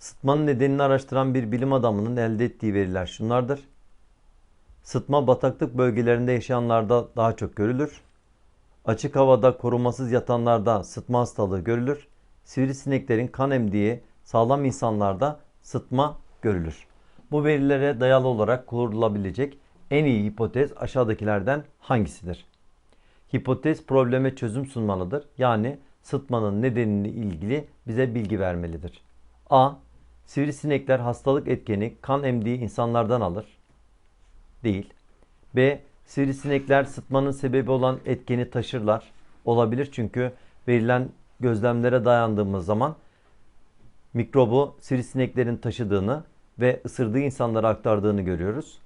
Sıtmanın nedenini araştıran bir bilim adamının elde ettiği veriler şunlardır. Sıtma bataklık bölgelerinde yaşayanlarda daha çok görülür. Açık havada korumasız yatanlarda sıtma hastalığı görülür. Sivrisineklerin kan emdiği sağlam insanlarda sıtma görülür. Bu verilere dayalı olarak kurulabilecek en iyi hipotez aşağıdakilerden hangisidir? Hipotez probleme çözüm sunmalıdır. Yani sıtmanın nedenini ilgili bize bilgi vermelidir. A. Sivrisinekler hastalık etkeni kan emdiği insanlardan alır. Değil. B. Sivrisinekler sıtmanın sebebi olan etkeni taşırlar. Olabilir çünkü verilen gözlemlere dayandığımız zaman mikrobu sivrisineklerin taşıdığını ve ısırdığı insanlara aktardığını görüyoruz.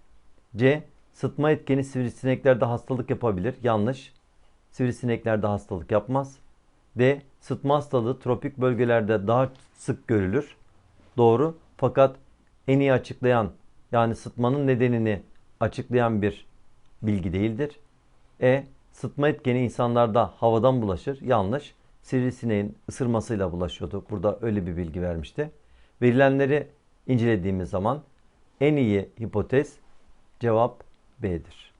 C. Sıtma etkeni sivrisineklerde hastalık yapabilir. Yanlış. Sivrisineklerde hastalık yapmaz. D. Sıtma hastalığı tropik bölgelerde daha sık görülür. Doğru. Fakat en iyi açıklayan yani sıtmanın nedenini açıklayan bir bilgi değildir. E. Sıtma etkeni insanlarda havadan bulaşır. Yanlış. Sivrisineğin ısırmasıyla bulaşıyordu. Burada öyle bir bilgi vermişti. Verilenleri incelediğimiz zaman en iyi hipotez cevap B'dir.